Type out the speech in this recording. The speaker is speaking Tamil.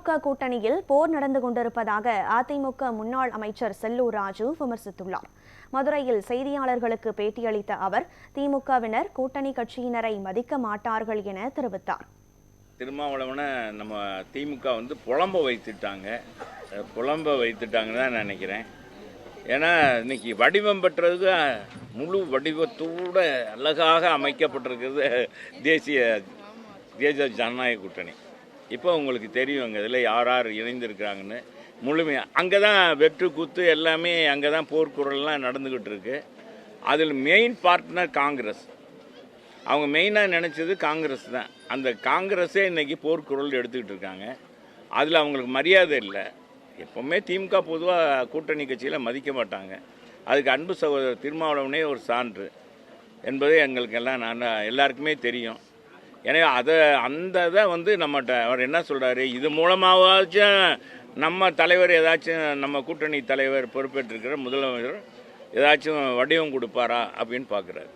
திமுக கூட்டணியில் போர் நடந்து கொண்டிருப்பதாக அதிமுக முன்னாள் அமைச்சர் செல்லூர் ராஜு விமர்சித்துள்ளார். மதுரையில் செய்தியாளர்களுக்கு பேட்டியளித்த அவர் திமுகவினர் கூட்டணி கட்சியினரை மதிக்க மாட்டார்கள் என தெரிவித்தார். திருமாவளவனை நம்ம திமுக வந்து புலம்ப வைத்துட்டாங்க. புலம்ப வைத்துட்டாங்கன்னு தான் நினைக்கிறேன். ஏன்னா இன்னைக்கு வடிவம் பெற்றதுக்கு முழு வடிவத்தோட அழகாக அமைக்கப்பட்டிருக்கிறது தேசிய தேசிய ஜனநாயக கூட்டணி. இப்போ உங்களுக்கு தெரியும் அங்கே இதில் யார் யார் இணைந்திருக்கிறாங்கன்னு. முழுமையாக அங்கே தான் வெற்று குத்து எல்லாமே அங்கே தான் போர்க்குரல்லாம் நடந்துக்கிட்டு இருக்கு. அதில் மெயின் பார்ட்னர் காங்கிரஸ். அவங்க மெயினாக நினச்சது காங்கிரஸ் தான். அந்த காங்கிரஸே இன்னைக்கு போர்க்குரல் எடுத்துக்கிட்டு இருக்காங்க. அதில் அவங்களுக்கு மரியாதை இல்லை. எப்போவுமே திமுக பொதுவாக கூட்டணி கட்சியில் மதிக்க மாட்டாங்க. அதுக்கு அன்பு சகோதரர் திருமாவளவனே ஒரு சான்று. என்பது எங்களுக்கு எல்லாம் நான் எல்லாருக்குமே தெரியும். எனவே அதை அந்த இதை வந்து நம்மகிட்ட அவர் என்ன சொல்கிறாரு இது மூலமாகவாச்சும் நம்ம தலைவர் ஏதாச்சும் நம்ம கூட்டணி தலைவர் பொறுப்பேற்றிருக்கிற முதலமைச்சர் ஏதாச்சும் வடிவம் கொடுப்பாரா அப்படின்னு பார்க்குறாரு.